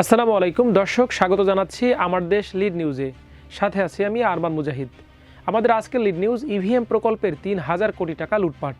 আসসালামু আলাইকুম। দর্শক, স্বাগত জানাচ্ছি আমার দেশ লিড নিউজে। সাথে আছি আমি আরমান মুজাহিদ। আমাদের আজকের লিড নিউজ ইভিএম প্রকল্পের তিন হাজার কোটি টাকা লুটপাট।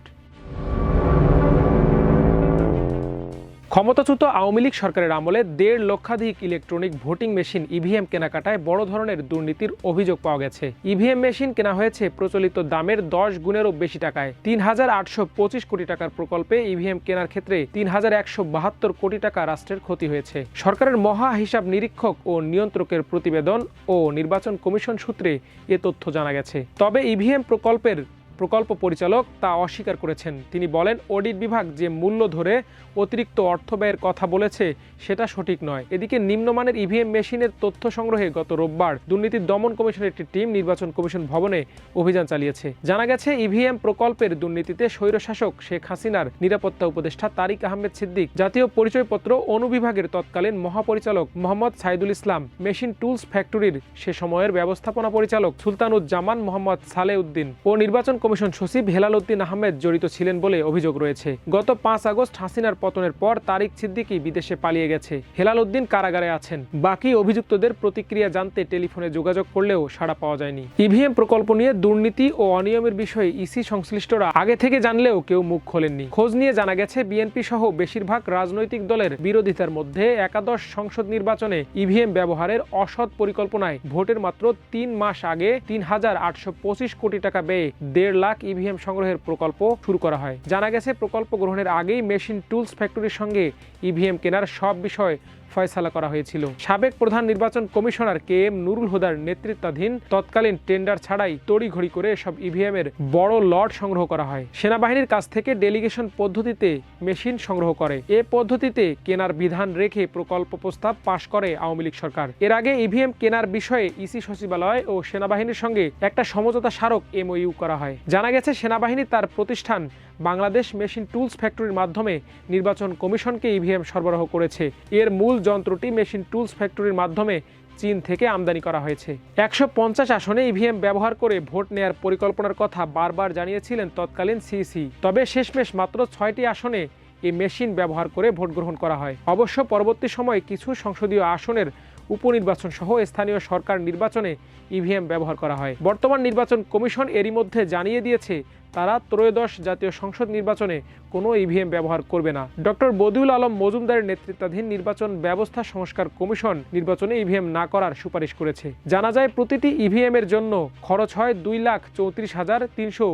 ক্ষমতাচ্যুত আওয়ামী লীগ সরকারের আমলে দেড় লক্ষাধিক ইলেকট্রনিক ভোটিং মেশিন ইভিএম কেনাকাটায় বড় ধরনের দুর্নীতির অভিযোগ পাওয়া গেছে। ইভিএম মেশিন কেনা হয়েছে প্রচলিত দামের দশ গুণেরও বেশি টাকায়। তিন হাজার আটশো পঁচিশ কোটি টাকার প্রকল্পে ইভিএম কেনার ক্ষেত্রে তিন হাজার একশো বাহাত্তর কোটি টাকা রাষ্ট্রের ক্ষতি হয়েছে। সরকারের মহা হিসাব নিরীক্ষক ও নিয়ন্ত্রকের প্রতিবেদন ও নির্বাচন কমিশন সূত্রে এ তথ্য জানা গেছে। তবে ইভিএম প্রকল্পের প্রকল্প পরিচালক তা অস্বীকার করেছেন। তিনি বলেন, অডিট বিভাগ যে মূল্য ধরে অতিরিক্ত অর্থ ব্যয়ের কথা বলেছে, সেটা সঠিক নয়। এদিকে নিম্নমানের ইভিএম মেশিনের তথ্য সংগ্রহে গত রোববার দুর্নীতি দমন কমিশনের একটি টিম নির্বাচন কমিশন ভবনে অভিযান চালিয়েছে। জানা গেছে, ইভিএম প্রকল্পের দুর্নীতিতে স্বৈরশাসক শেখ হাসিনার নিরাপত্তা উপদেষ্টা তারিক আহমেদ সিদ্দিক, জাতীয় পরিচয়পত্র অনুবিভাগের তৎকালীন মহাপরিচালক মোহাম্মদ সাইদুল ইসলাম, মেশিন টুলস ফ্যাক্টরির সে সময়ের ব্যবস্থাপনা পরিচালক সুলতানুজ্জামান মোহাম্মদ সালেউদ্দিন ও নির্বাচন কমিশন সচিব হেলাল উদ্দিন আহমেদ জড়িত ছিলেন বলে অভিযোগ রয়েছে। গত পাঁচ আগস্ট হাসিনার পতনের পর তারিক সিদ্দিকি বিদেশে পালিয়ে গেছে। হেলাল উদ্দিন কারাগারে আছেন। বাকি অভিযুক্তদের প্রতিক্রিয়া জানতে টেলিফোনে যোগাযোগ করলেও সাড়া পাওয়া যায়নি। ইভিএম প্রকল্প নিয়ে দুর্নীতি ও অনিয়মের বিষয়ে ইসি সংশ্লিষ্টরা আগে থেকে জানলেও কেউ মুখ খোলেননি। খোঁজ নিয়ে জানা গেছে, বিএনপি সহ বেশিরভাগ রাজনৈতিক দলের বিরোধিতার মধ্যে একাদশ সংসদ নির্বাচনে ইভিএম ব্যবহারের অসৎ পরিকল্পনায় ভোটের মাত্র তিন মাস আগে তিন হাজার আটশো পঁচিশ কোটি টাকা ব্যয়ে দেড় লাখ ইভিএম সংগ্রহের প্রকল্প শুরু করা হয়। জানা গেছে, প্রকল্প গ্রহণের আগেই মেশিন টুলস ফ্যাক্টরির সঙ্গে ইভিএম কেনার সব বিষয় ফয়সালা করা হয়েছিল। সাবেক প্রধান নির্বাচন কমিশনার কে এম নুরুল হুদার নেতৃত্বাধীন তৎকালীন টেন্ডার ছাড়াই তড়িঘড়ি করে সব ইভিএম এর বড় লট সংগ্রহ করা হয়। সেনাবাহিনীর কাছ থেকে ডেলিগেশন পদ্ধতিতে মেশিন সংগ্রহ করে। এ পদ্ধতিতে কেনার বিধান রেখে প্রকল্প প্রস্তাব পাশ করে আওয়ামী লীগ সরকার। এর আগে ইভিএম কেনার বিষয়ে ইসি সচিবালয় ও সেনাবাহিনীর সঙ্গে একটা সমঝোতা স্মারক এমওইউ করা হয়। জানা গেছে, সেনাবাহিনী তার প্রতিষ্ঠান বাংলাদেশ মেশিন টুলস ফ্যাক্টরির মাধ্যমে নির্বাচন কমিশনকে ইভিএম সরবরাহ করেছে। এর মূল যন্ত্রটি মেশিন টুলস ফ্যাক্টরির মাধ্যমে চীন থেকে আমদানি করা হয়েছে। একশো পঞ্চাশ আসনে ইভিএম ব্যবহার করে ভোট নেয়ার পরিকল্পনার কথা বারবার জানিয়েছিলেন তৎকালীন সিসি তবে শেষমেশ মাত্র ছয়টি আসনে এই মেশিন ব্যবহার করে ভোট গ্রহণ করা হয়। অবশ্য পরবর্তী সময়ে কিছু সংসদীয় আসনের উপনির্বাচন সহ স্থানীয় সরকার নির্বাচনে ইভিএম ব্যবহার করা হয়। বর্তমান নির্বাচন কমিশন এরই মধ্যে জানিয়ে দিয়েছে, তারা ত্রয়োদশ জাতীয় সংসদ নির্বাচনে কোনো ইভিএম ব্যবহার করবে না। ডক্টর বদিউল আলম মজুমদারের নেতৃত্বাধীন নির্বাচন ব্যবস্থা সংস্কার কমিশন নির্বাচনে ইভিএম না করার সুপারিশ করেছে। জানা যায়, প্রতিটি ইভিএম এর জন্য খরচ হয় দুই লাখ চৌত্রিশ হাজার তিনশো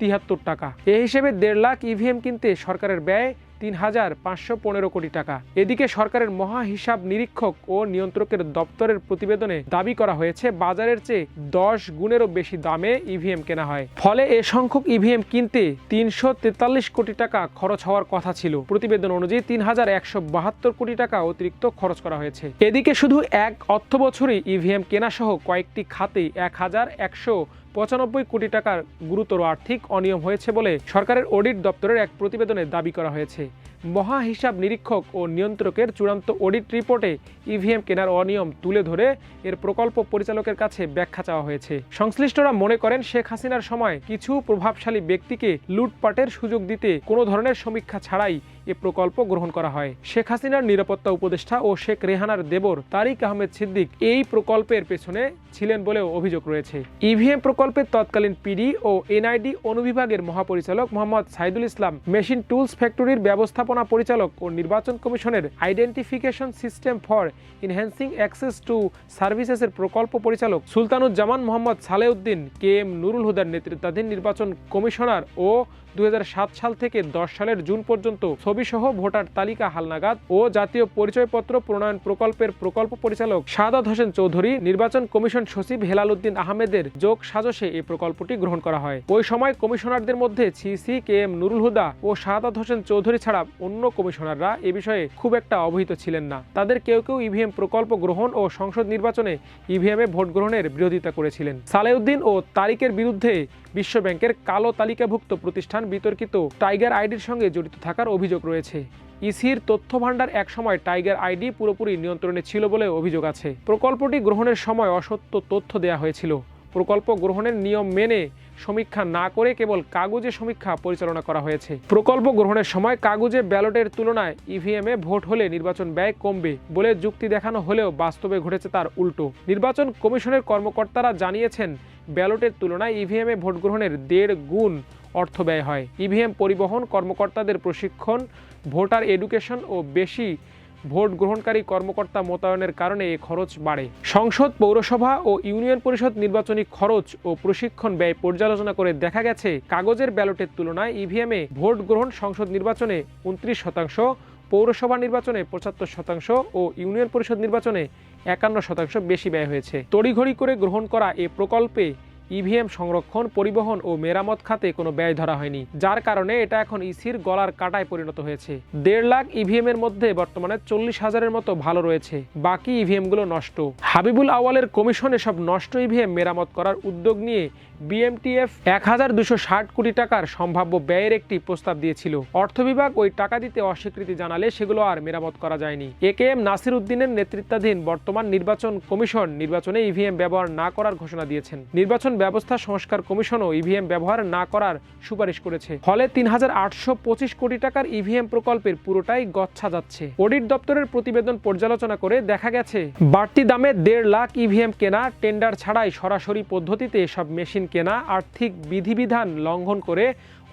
তিয়াত্তর টাকা। এ হিসেবে দেড় লাখ ইভিএম কিনতে সরকারের ব্যয় তিন হাজার পাঁচশো পনেরো কোটি টাকা। এদিকে সরকারের মহা হিসাব নিরীক্ষক ও নিয়ন্ত্রকের দপ্তরের প্রতিবেদনে দাবি করা হয়েছে, বাজারের চেয়ে দশ গুণেরও বেশি দামে ইভিএম কেনা হয়। ফলে এ সংখ্যক ইভিএম কিনতে তিনশো তেতাল্লিশ কোটি টাকা খরচ হওয়ার কথা ছিল। প্রতিবেদন অনুযায়ী তিন হাজার একশো বাহাত্তর কোটি টাকা অতিরিক্ত খরচ করা হয়েছে। এদিকে শুধু এক অর্থ বছরই ইভিএম কেনা সহ কয়েকটি খাতে এক হাজার একশো পঁচানব্বই কোটি টাকার গুরুতর আর্থিক অনিয়ম হয়েছে বলে সরকারের অডিট দপ্তরের এক প্রতিবেদনে দাবি করা হয়েছে। মহা হিসাব নিরীক্ষক ও নিয়ন্ত্রকের চূড়ান্ত অডিট রিপোর্টে ইভিএম কেনার অনিয়ম তুলে ধরে এর প্রকল্প পরিচালকের কাছে ব্যাখ্যা চাওয়া হয়েছে। সংশ্লিষ্টরা মনে করেন, শেখ হাসিনার সময় কিছু প্রভাবশালী ব্যক্তিকে লুটপাটের সুযোগ দিতে কোনো ধরনের সমীক্ষা ছাড়াই এ প্রকল্প গ্রহণ করা হয়। শেখ হাসিনার নিরাপত্তা উপদেষ্টা ও শেখ রেহানার দেবর তারিক আহমেদ সিদ্দিক এই প্রকল্পের পেছনে ছিলেন বলেও অভিযোগ রয়েছে। ইভিএম প্রকল্পের তৎকালীন পিডি ও এনআইডি অনুবিভাগের মহাপরিচালক মোহাম্মদ সাইদুল ইসলাম, মেশিন টুলস ফ্যাক্টরির ব্যবস্থাপনা পরিচালক ও নির্বাচন কমিশনের identification system for enhancing access to সার্ভিসেসের প্রকল্প পরিচালক সুলতানুজ্জামান মোহাম্মদ সালেউদ্দিন, কে এম নুরুল হুদার নেতৃত্বাধীন নির্বাচন কমিশনার ও দুই হাজার সাত সাল থেকে দশ সালের জুন পর্যন্ত ছবিসহ ভোটার তালিকা হালনাগাদ ও জাতীয় পরিচয়পত্র প্রণয়ন প্রকল্পের প্রকল্প পরিচালক সাদাত হোসেন চৌধুরী, নির্বাচন কমিশন সচিব হেলাল উদ্দিন আহমেদের যোগ সাজসে এই প্রকল্পটি গ্রহণ করা হয়। ওই সময় কমিশনারদের মধ্যে CEC K M Nurul Huda ও শাহাদাত হোসেন চৌধুরী ছাড়া অন্য কমিশনাররা এ বিষয়ে খুব একটা অবহিত ছিলেন না। তাদের কেউ কেউ ইভিএম প্রকল্প গ্রহণ ও সংসদ নির্বাচনে ইভিএমে ভোট গ্রহণের বিরোধিতা করেছিলেন। সালেউদ্দিন ও তারিকের বিরুদ্ধে বিশ্বব্যাংকের কালো তালিকাভুক্ত প্রতিষ্ঠান বিতর্কিত টাইগার আইডির সঙ্গে জড়িত থাকার অভিযোগ রয়েছে। ইসির তথ্য ভাণ্ডার একসময় টাইগার আইডি পুরোপুরি নিয়ন্ত্রণে ছিল বলে অভিযোগ আছে। প্রকল্পটি গ্রহণের সময় অসত্য তথ্য দেওয়া হয়েছিল। প্রকল্প গ্রহণের নিয়ম মেনে সমীক্ষা না করে কেবল কাগজে সমীক্ষা পরিচালনা করা হয়েছে। প্রকল্প গ্রহণের সময় কাগজে ব্যালটের তুলনায় ইভিএমে ভোট হলে নির্বাচন ব্যয় কমবে বলে যুক্তি দেখানো হলেও বাস্তবে ঘটেছে তার উল্টো। নির্বাচন কমিশনের কর্মকর্তারা জানিয়েছেন, ব্যালটের তুলনায় ইভিএমে ভোট গ্রহণের দেড় গুণ অর্থ ব্যয় হয়। ইভিএম পরিবহন কর্মকর্তাদের প্রশিক্ষণ, ভোটার এডুকেশন ও বেশি ভোট গ্রহণকারী কর্মকর্তা মোতায়েনের কারণে এ খরচ বাড়ে। সংসদ, পৌরসভা ও ইউনিয়ন পরিষদ নির্বাচনী খরচ ও প্রশিক্ষণ ব্যয় পর্যালোচনা করে দেখা গেছে, কাগজের ব্যালটের তুলনায় ইভিএমে ভোট গ্রহণ সংসদ নির্বাচনে উনত্রিশ শতাংশ, পৌরসভা নির্বাচনে পঁচাত্তর শতাংশ ও ইউনিয়ন পরিষদ নির্বাচনে একান্ন শতাংশ বেশি ব্যয় হয়েছে। তড়িঘড়ি করে গ্রহণ করা এ প্রকল্পে ইভিএম সংরক্ষণ, পরিবহন ও মেরামত খাতে কোনো ব্যয় ধরা হয়নি, যার কারণে এটা এখন ইসির গলার কাটায় পরিণত হয়েছে। দেড় লাখ ইভিএম এর মধ্যে বর্তমানে চল্লিশ হাজারের মতো ভালো রয়েছে, বাকি ইভিএমগুলো নষ্ট। হাবিবুল আওয়ালের কমিশন এসব নষ্ট ইভিএম মেরামত করার উদ্যোগ নিয়ে বিএমটিএফ এক হাজার দুশো ষাট কোটি টাকার সম্ভাব্য ব্যয়ের একটি প্রস্তাব দিয়েছিল। অর্থ বিভাগ ওই টাকা দিতে অস্বীকৃতি জানালে সেগুলো আর মেরামত করা যায়নি। এ কে এম নাসির উদ্দিনের নেতৃত্বাধীন বর্তমান নির্বাচন কমিশন নির্বাচনে ইভিএম ব্যবহার না করার ঘোষণা দিয়েছেন। নির্বাচন ব্যবস্থা সংস্কার কমিশনও ইভিএম ব্যবহার না করার সুপারিশ করেছে। ফলে তিন হাজার আটশো পঁচিশ কোটি টাকার ইভিএম প্রকল্পের পুরোটাই গচ্ছা যাচ্ছে। অডিট দপ্তরের প্রতিবেদন পর্যালোচনা করে দেখা গেছে, বাড়তি দামে দেড় লাখ ইভিএম কেনা, টেন্ডার ছাড়াই সরাসরি পদ্ধতিতে সব মেশিন কেনা আর্থিক বিধিবিধান লঙ্ঘন করে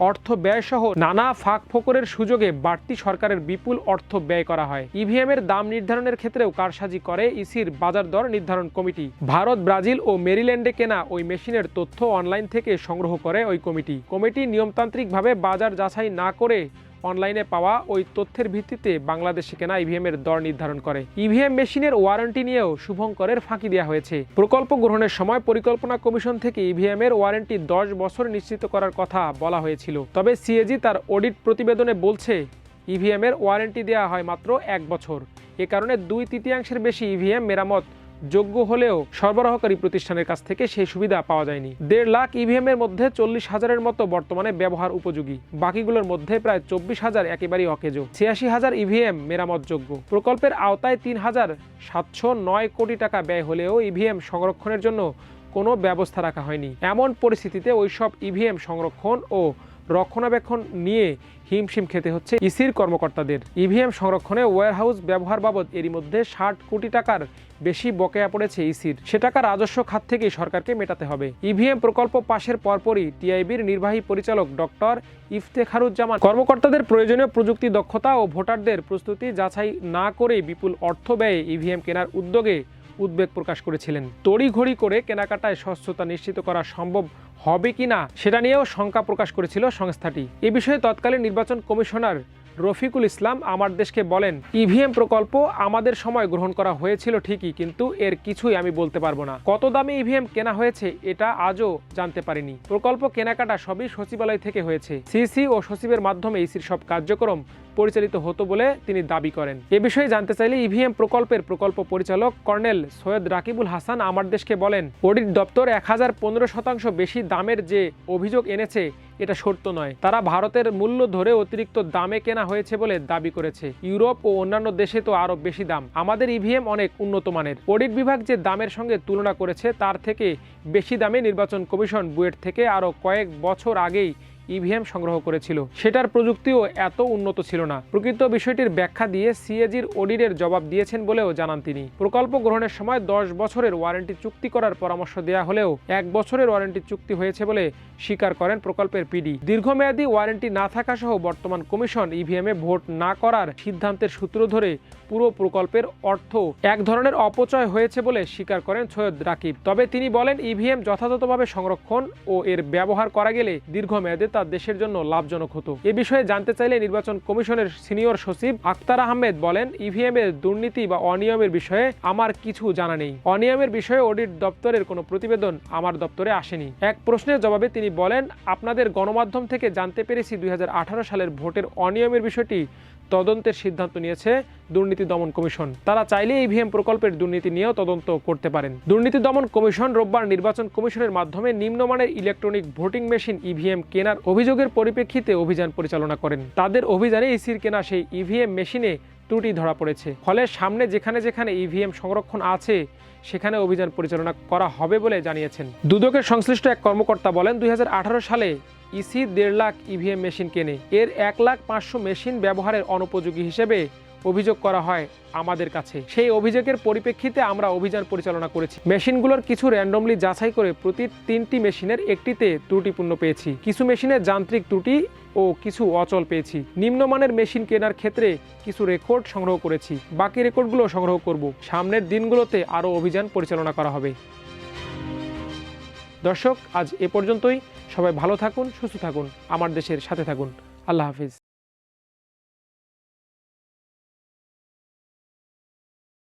অর্থ ব্যয়সহ নানা ফাঁক ফোকরের সুযোগে বাড়তি সরকারের বিপুল অর্থ ব্যয় করা হয়। ইভিএম এর দাম নির্ধারণের ক্ষেত্রেও কারসাজি করে ইসির বাজার দর নির্ধারণ কমিটি। ভারত, ব্রাজিল ও মেরিল্যান্ডে কেনা ওই মেশিনের তথ্য অনলাইন থেকে সংগ্রহ করে ওই কমিটি। কমিটি নিয়মতান্ত্রিকভাবে বাজার যাচাই না করে অনলাইনে পাওয়া ওই তথ্যের ভিত্তিতে বাংলাদেশে কেনা ইভিএম এর দর নির্ধারণ করে। ইভিএম মেশিনের ওয়ারেন্টি নিয়েও শুভঙ্করের ফাঁকি দেওয়া হয়েছে। প্রকল্প গ্রহণের সময় পরিকল্পনা কমিশন থেকে ইভিএম এর ওয়ারেন্টি দশ বছর নিশ্চিত করার কথা বলা হয়েছিল। তবে সিএজি তার অডিট প্রতিবেদনে বলছে ইভিএম এর ওয়ারেন্টি দেওয়া হয় মাত্র এক বছর। এ কারণে দুই তৃতীয়াংশের বেশি ইভিএম মেরামত যোগ্য হলেও সরবরাহকারী প্রতিষ্ঠানের কাছ থেকে সেই সুবিধা পাওয়া যায়নি। দেড় লাখ ইভিএম এর মধ্যে চল্লিশ হাজারের মতো বর্তমানে ব্যবহার উপযোগী। বাকিগুলোর মধ্যে প্রায় চব্বিশ হাজার একেবারেই অকেজো। ছিয়াশি হাজার ইভিএম মেরামত যোগ্য প্রকল্পের আওতায় তিন হাজার সাতশো নয় কোটি টাকা ব্যয় হলেও ইভিএম সংরক্ষণের জন্য কোনো ব্যবস্থা রাখা হয়নি। এমন পরিস্থিতিতে ওইসব ইভিএম সংরক্ষণ ও রক্ষণাবেক্ষণ নিয়ে হিমশিম খেতে হচ্ছে ইসির কর্মকর্তাদের। ইভিএম সংরক্ষণে ওয়্যারহাউস ব্যবহার বাবদ এরই মধ্যে ষাট কোটি টাকার বেশি বকেয়া পড়েছে ইসির। সে টাকা রাজস্ব খাত থেকেই সরকারকে মেটাতে হবে। ইভিএম প্রকল্প পাশের পরপরই টিআইবির নির্বাহী পরিচালক ডক্টর ইফতেখারুজ্জামান। কর্মকর্তাদের প্রয়োজনীয় প্রযুক্তি দক্ষতা ও ভোটারদের প্রস্তুতি যাচাই না করে বিপুল অর্থ ব্যয়ে ইভিএম কেনার উদ্যোগে উদ্বেগ প্রকাশ করেছিলেন। তড়িঘড়ি করে কেনাকাটায় স্বচ্ছতা নিশ্চিত করা সম্ভব হবে কি না সেটা নিয়েও শঙ্কা প্রকাশ করেছিল সংস্থাটি। এ বিষয়ে তৎকালীন নির্বাচন কমিশনার রফিকুল ইসলাম, আমার দেশকে বলেন ইভিএম প্রকল্প আমাদের সময় গ্রহণ করা হয়েছিল ঠিকই, কিন্তু এর কিছুই আমি বলতে পারব না। কত দামে ইভিএম কেনা হয়েছে এটা আজও জানতে পারিনি। প্রকল্প কেনাকাটা সবই সচিবালয় থেকে হয়েছে। সিসি ও সচিবের মাধ্যমে ইসির সব কার্যক্রম পরিচালিত হতো বলে তিনি দাবি করেন। এ বিষয়ে জানতে চাইলে ইভিএম প্রকল্পের প্রকল্প পরিচালক কর্নেল সৈয়দ রাকিবুল হাসান, আমার দেশকে বলেন, অডিট দপ্তর এক হাজার পনেরো শতাংশ বেশি দামের যে অভিযোগ এনেছে এটা সত্য নয়। তারা ভারতের মূল্য ধরে অতিরিক্ত দামে কেনা হয়েছে বলে দাবি করেছে। ইউরোপ ও অন্যান্য দেশে তো আরও বেশি দাম। আমাদের ইভিএম অনেক উন্নত মানের। অডিট বিভাগ যে দামের সঙ্গে তুলনা করেছে, তার থেকে বেশি দামে নির্বাচন কমিশন বুয়েট থেকে আরও কয়েক বছর আগেই ইভিএম সংগ্রহ করেছিল। সেটার প্রযুক্তিও এত উন্নত ছিল না। প্রকৃত বিষয়টির ব্যাখ্যা দিয়ে সিএজির অডিটের জবাব দিয়েছেন বলেও জানান তিনি। প্রকল্প গ্রহণের সময় দশ বছরের ওয়ারেন্টি চুক্তি করার পরামর্শ দেওয়া হলেও এক বছরের ওয়ারেন্টি চুক্তি হয়েছে বলে স্বীকার করেন প্রকল্পের পিডি। দীর্ঘমেয়াদী ওয়ারেন্টি না থাকা সহ বর্তমান কমিশন ইভিএমে ভোট না করার সিদ্ধান্তের সূত্র ধরে পুরো প্রকল্পের অর্থ এক ধরনের অপচয় হয়েছে বলে স্বীকার করেন সৈয়দ রাকিব। তবে তিনি বলেন, ইভিএম যথাযথভাবে সংরক্ষণ ও এর ব্যবহার করা গেলে দীর্ঘমেয়াদে তা দেশের জন্য লাভজনক হতো। এ বিষয়ে জানতে চাইলে নির্বাচন কমিশনের সিনিয়র সচিব আক্তার আহমেদ বলেন ইভিএম এর দুর্নীতি বা অনিয়মের বিষয়ে আমার কিছু জানা নেই। অনিয়মের বিষয়ে অডিট দপ্তরের কোনো প্রতিবেদন আমার দপ্তরে আসেনি। এক প্রশ্নের জবাবে তিনি বলেন, আপনাদের গণমাধ্যম থেকে জানতে পেরেছি দুই হাজার আঠারো সালের ভোটের অনিয়মের বিষয়টি তদন্তের সিদ্ধান্ত নিয়েছে দুর্নীতি দমন কমিশন। তারা চাইলে ইভিএম প্রকল্পের দুর্নীতি নিয়েও তদন্ত করতে পারেন। দুর্নীতি দমন কমিশন রোববার নির্বাচন কমিশনের মাধ্যমে নিম্নমানের ইলেকট্রনিক ভোটিং মেশিন ইভিএম কেনার অভিযোগের পরিপ্রেক্ষিতে অভিযান পরিচালনা করেন। তাদের অভিযানে ইসির কেনা সেই ইভিএম মেশিনে ত্রুটি ধরা পড়েছে। ফলে সামনে যেখানে যেখানে ইভিএম সংরক্ষণ আছে, সেখানে অভিযান পরিচালনা করা হবে বলে জানিয়েছেন। দুদকের সংশ্লিষ্ট এক কর্মকর্তা বলেন, দুই হাজার আঠারো সালে ইসি দেড় লাখ ইভিএম মেশিন কেনে। এর এক লাখ পাঁচশো মেশিন ব্যবহারের অনুপযোগী হিসেবে অভিযোগ করা হয় আমাদের কাছে। সেই অভিযোগের পরিপ্রেক্ষিতে আমরা অভিযান পরিচালনা করেছি। মেশিনগুলোর কিছু র্যান্ডমলি যাচাই করে প্রতি তিনটি মেশিনের একটিতে ত্রুটিপূর্ণ পেয়েছি। কিছু মেশিনের যান্ত্রিক ত্রুটি ও কিছু অচল পেয়েছি। নিম্নমানের মেশিন কেনার ক্ষেত্রে কিছু রেকর্ড সংগ্রহ করেছি। বাকি রেকর্ডগুলো সংগ্রহ করব। সামনের দিনগুলোতে আরও অভিযান পরিচালনা করা হবে। দর্শক, আজ এ পর্যন্তই। সবাই ভালো থাকুন, সুস্থ থাকুন, আমার দেশের সাথে থাকুন। আল্লাহ হাফিজ।